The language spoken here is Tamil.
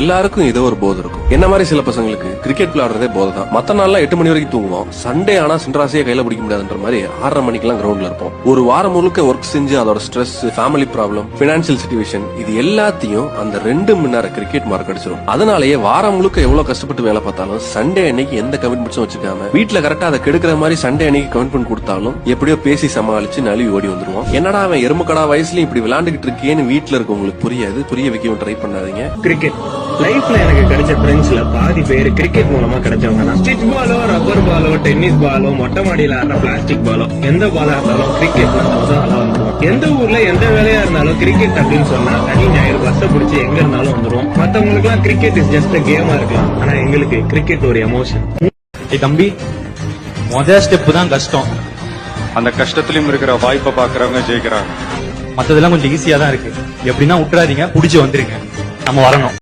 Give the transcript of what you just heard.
எல்லாருக்கும் ஏதோ ஒரு போதை இருக்கும். என்ன மாதிரி சில பசங்களுக்கு? கிரிக்கெட் விளையாடுறதே போதை தான். மத்த நாள்லாம் எட்டு மணி வரைக்கும் தூங்குவோம் சண்டே ஆனா சின்ராசியை கையில பிடிக்க முடியாதுன்ற மாதிரி ஆறரை மணிக்கெல்லாம் கிரவுண்ட்ல இருப்போம். ஒரு வாரம் முழுக்க ஒர்க் செஞ்சு அதோட stress family problem financial situation இது எல்லாத்தையும் அந்த ரெண்டு மணி நேரம் கிரிக்கெட் மார்க் அடிச்சிடும் அதனாலேயே வாரம் முழுக்க எவ்வளவு கஷ்டப்பட்டு வேலை பார்த்தாலும் சண்டே அன்னைக்கு எந்த கமிட்மெண்ட்ஸும் வச்சுக்காம வீட்டுல கரெக்டா அதை கெடுக்கிற மாதிரி சண்டே அன்னைக்கு கமிட்மெண்ட் கொடுத்தாலும் எப்படியோ பேசி சமாளிச்சு நழுவி ஓடி வந்துருவோம் என்னடா அவன் எருமக்கடா வயசுலயும் இப்படி விளையாண்டுகிட்டு இருக்கேன்னு வீட்டுல இருக்கவங்களுக்கு புரியாது. புரிய வைக்கவும் ட்ரை பண்ணாதீங்க. கிரிக்கெட் லைஃப்ல எனக்கு கிடைச்ச ஃப்ரெண்ட்ஸ்ல பாதி பேர் கிரிக்கெட் மூலமா கிடைச்சவங்க தான். ஸ்டிச் பாலோ ரப்பர் பாலோ டென்னிஸ் பாலோ மொட்டை மாடியில ஆடுற பிளாஸ்டிக் பாலோ எந்த பாலா இருந்தாலும் கிரிக்கெட் முதல் எந்த ஊர்ல எந்த வேலையா இருந்தாலும் கிரிக்கெட் அப்படின்னு சொன்னா சனி ஞாயிறு பஸ்ஸை பிடிச்சி எங்க இருந்தாலும் வந்துருவோம். மத்தவங்களுக்கு எல்லாம் கிரிக்கெட் இஸ் ஜஸ்ட் கேமா இருக்கலாம். ஆனா எங்களுக்கு கிரிக்கெட் ஒரு எமோஷன் தம்பி முத ஸ்டெப் தான் கஷ்டம். அந்த கஷ்டத்திலும் இருக்கிற வாய்ப்பை பாக்குறவங்க ஜெயிக்கிறாங்க. மத்ததெல்லாம் கொஞ்சம் ஈஸியா தான் இருக்கு. எப்படின்னா விட்டுறாதீங்க புடிச்சு வந்துருங்க. நம்ம வரணும்.